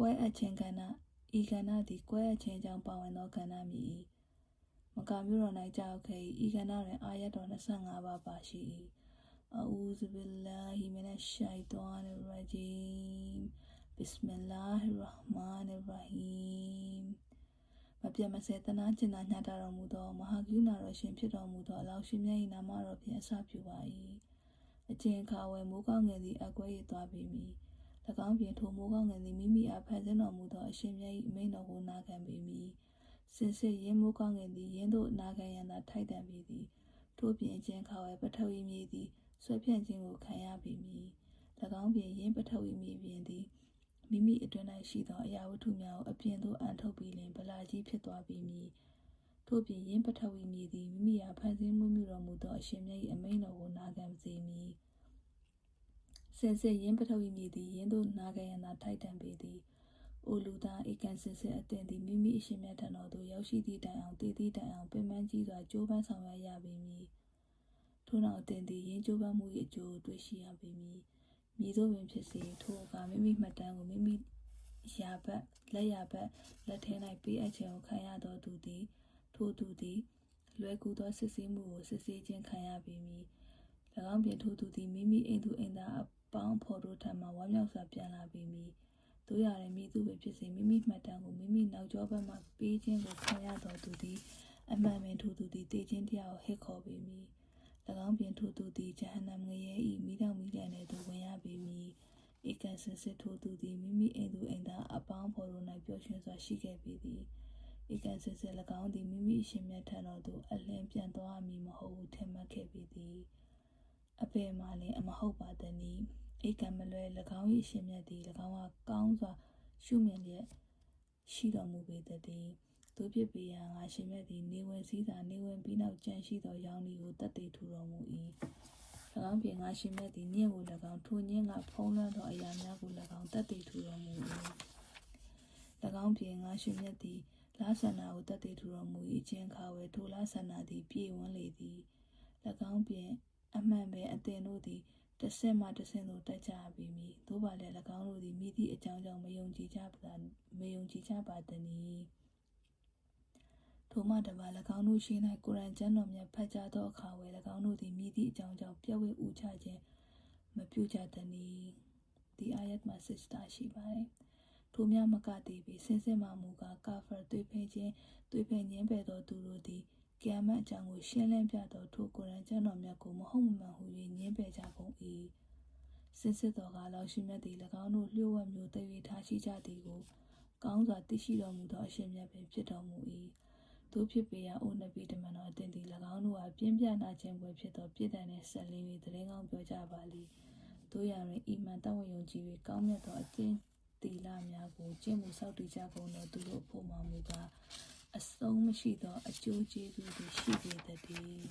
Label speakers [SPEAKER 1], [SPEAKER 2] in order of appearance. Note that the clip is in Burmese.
[SPEAKER 1] ကွဲအပ်ခြင်းကဏ္ဍဤကဏ္ဍသည်ကွဲအပ်ခြင်းကြောင့်ပါဝင်သောကဏ္ဍမည်၏မကာမျိုးတော်၌ကြောက်ခဲ့၏ဤကဏ္ဍတွင်အာယတ်တော်25ပါးပါရှိ၏အူဇဘိလ္လာဟီမနရှိုင်တောန်ရဂျီမ်ဘစ်မလာဟ်ရာဟ်မာန်ရာဟီမ်မပြတ်မစဲတနာကျင်နာညှတာတော်မူသောမဟာကရုဏာတော်ရှင်ဖြစ်တော်မူသောအလောင်းရှင်မြတ်၏နာမတော်ဖြင့်အစပြုပါ၏အကျင့်ခါဝယ်မိုးကောင်းငယ်သည်အကွဲရသွားပေမည်၎ င်းပြင်ထိုမိုးကောင်းငယ်သည်မိမိအားဖန်ဆင်းတော်မူသောအရှင်မြတ်၏အမိန့်တော်ကိုနာခံပေမည်စင်စစ်ရင်းမိုးကောင်းငယ်သည်ရင်းတို့နာခံရန်သာထိုက်တန်ပေသည်ထို့ပြင်အကျင့်ခါဝယ်ပထဝီမြေသည်ဆွဲဖြန့်ခြင်းကိုခံရပေမည်၎င်းပြင်ရင်းပထဝီမြေပြင်သည်မိမိအတွင်း၌ရှိသောအရာဝတ္ထုများကိုအပြင်သို့အန်ထုတ်ပြီးလင်ဗလာကြီးဖြစ်သွားပေမည်ထို့ပြင်ယင်းပထဝီမြေသည်မိမိအားဖန်ဆင်းမှုမြူတော်မူသောအရှင်မြတ်၏အမိန့်တော်ကိုနာခံစေမည် စင်စစ်ယင်းပထဝီမြေသည်ယင်းသို့နာခံရန်သာထိုက်တန်ပေသည်အိုလူသားဧကန်စင်စစ်အသင်သည်မိမိအရှင်မြတ်ထံတော်သို့ရောက်ရှိသည့်တိုင်အောင်တည်သည့်တိုင်အောင်ပင်ပန်းကြီးစွာကြိုးပမ်းဆောင်ရွက်ရပေမည်ထို့နောက်အသင်သည်ယင်းကြိုးပမ်းမှု၏အကျိုးတွေ့ရှိရပေမည်မည်သို့ပင်ဖြစ်စေထိုအခါမိမိမှတ်တမ်းကိုမိမိရာဘက်လက်ရာဘက်လက်ထဲ၌ပေးအပ်ခြင်းကိုခံရသောသူသည်ထိုသူသည်လွယ်ကူသောစစ်ဆေးမှုကိုစစ်ဆေးခြင်းခံရပေမည်၎င်းပြင်ထိုသူသည်မိမိအိမ်သူအိမ်သားအ ပေါင်းဖော်တို့ထံမှဝမ်းမြောက်စွာပြန်လာပေမည်တို့ရတဲ့မိသူပဲဖြစ်စေမိမိမှတ်တမ်းကိုမိမိနောက်ကျောဘက်မှပေးခြင်းကိုခံရသောသူသည်အမှန်ပင်ထိုသူသည်တည်ခြင်းတရားကိုဟစ်ခေါ်ပေမည်၎င်းပြင်ထိုသူသည်ဂျဟန္နမ်ငရဲဤမိတော်မိလျံတဲ့သူဝင်ရပေမည်ဧကန်စင်စစ်ထိုသူသည်မိမိအိမ်သူအိမ်သားအပေါင်းဖော်တို့၌ပျော်ရွှင်စွာရှိခဲ့ပေသည်ဧကန်စင်စစ်၎င်းသည်မိမိရှင်မြတ်ထံတော်သို့အလင်းပြန်သွားမည်မဟုတ်ဟုထင်မှတ်ခဲ့ပေသည် အပေမှလည်းအမဟုတ်ပါသည်နီဧကံမလွဲ၎င်း၏ရှင်မြတ်သည်၎င်းကကောင်းစွာရှုမြင်လျက်ရှိတော်မူပေသည်တို့ဖြစ်ပေရန်ငါရှင်မြတ်သည်နေဝင်စည်းသာနေဝင်ပြီးနောက်ကြံရှိသောရောင်ဒီကိုတတ်သိထူတော်မူ၏၎င်းပြင်ငါရှင်မြတ်သည်ညင့်ကို၎င်းထိုညင့်ကဖုံးလွှမ်းသောအရာများကို၎င်းတတ်သိထူတော်မူ၏၎င်းပြင်ငါရှင်မြတ်သည်လာဆန္နာကိုတတ်သိထူတော်မူ၏အချင်းခါဝဲထိုလာဆန္နာသည်ပြေဝန်းလေသည်၎င်းပြင် အမှန်ပဲအသင်တို့သည်တဆင့်မှတဆင့်သို့တက်ကြပေမည်သို့ပါလည်း၎င်းတို့သည်မိသည့်အကြောင်းကြောင့်မယုံကြည်ကြပါမယုံကြည်ကြပါသနည်းထိုမှတပါ၎င်းတို့ရှိ၌ကုရ်အန်ကျမ်းတော်မြတ်ဖတ်ကြားသောအခါဝယ်၎င်းတို့သည်မိသည့်အကြောင်းကြောင့်ပြည့်ဝဥချခြင်းမပြုကြသနည်းဒီအာယတ်မှာစစ်တာရှိပါတယ်ထိုများမကသေးပေစင်စစ်မှမူကားကာဖာသွေးဖိခြင်းသွေးဖိခြင်းပဲ့သောသူတို့သည် ကျာမတ်အကြောင်းကိုရှင်းလင်းပြသောထိုကုရ်အန်ကျမ်းတော်မြတ်ကိုမဟုတ်မမှန်ဟု၍ညင်းပယ်ကြကုန်၏စင်စစ်တော်ကလောက်ရှိမြတ်သည်၎င်းတို့လျှို့ဝှက်မျိုးတည်၍ထားရှိကြသည်ကိုကောင်းစွာသိရှိတော်မူသောအရှင်မြတ်ပင်ဖြစ်တော်မူ၏တို့ဖြစ်ပေရာအိုနဗီတမန်တော်အသင်သည်၎င်းတို့အားပြင်းပြနာခြင်းပွဲဖြစ်သောပြည်တန်နှင့်ဆက်လင်း၍တရင်ကောင်းပြောကြပါလိတို့ရရင်အီမန်တဝယုံကြည်၍ကောင်းမြတ်သောအကျင့်တီလာများကိုကျင့်မှုစောင့်တည်ကြကုန်သောသူတို့အဖို့မှမူကား အဆုံးမရှိသောအကျိုးကျေးဇူးတွေရှိပေတည်း